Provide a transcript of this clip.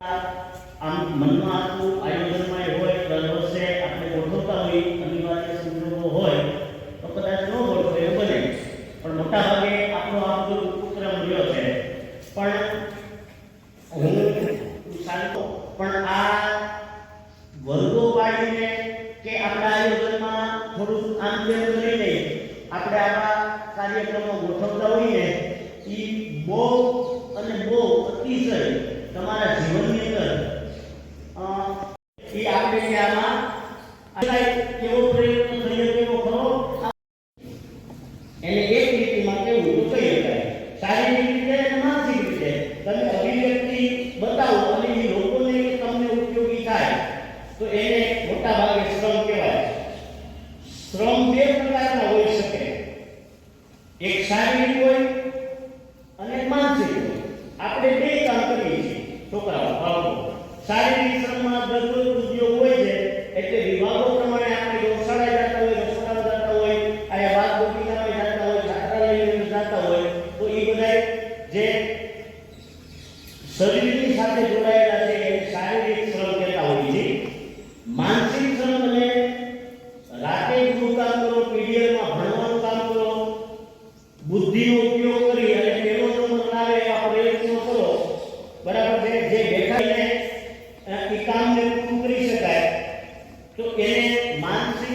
આમ હોય આપણે ગોઠવતા હોય અનિવાર્ય સંજોગો હોય, તો કદાચ ન ગોઠવે એવું બને. પણ મોટા ભાગે આપણો આ બધો ઉપક્રમ રહ્યો છે. પણ આ વર્ગો પાડીને કે આપણા આયોજનમાં થોડું આમ કરીને આપણે આવા કાર્યક્રમો ગોઠવતા હોઈએ એ બહુ અને બહુ અતિશય તમારા જીવન કેવો રીતે તમે અભિવ્યક્તિ બતાવો અને એ લોકોને તમને ઉપયોગી થાય. એને મોટા ભાગે શ્રમ કહેવાય. શ્રમ બે પ્રકારના હોઈ શકે. એક શારીરિક જે શરીરની સાથે જોડાયેલા છે એને શારીરિક શ્રમ કહેતા હોઈએ છીએ માનસિક શ્રમ અને રાતે ગૃહ કામ કરો પીડીએલમાં ભણવાનું કામ કરો, બુદ્ધિનો ઉપયોગ કરી અને પેલો નંબર લાવે એવા પ્રયત્નો કરો. બરાબર છે? જે બેઠાઈને એ કામને પૂરું કરી શકાય. તો એને માનસિક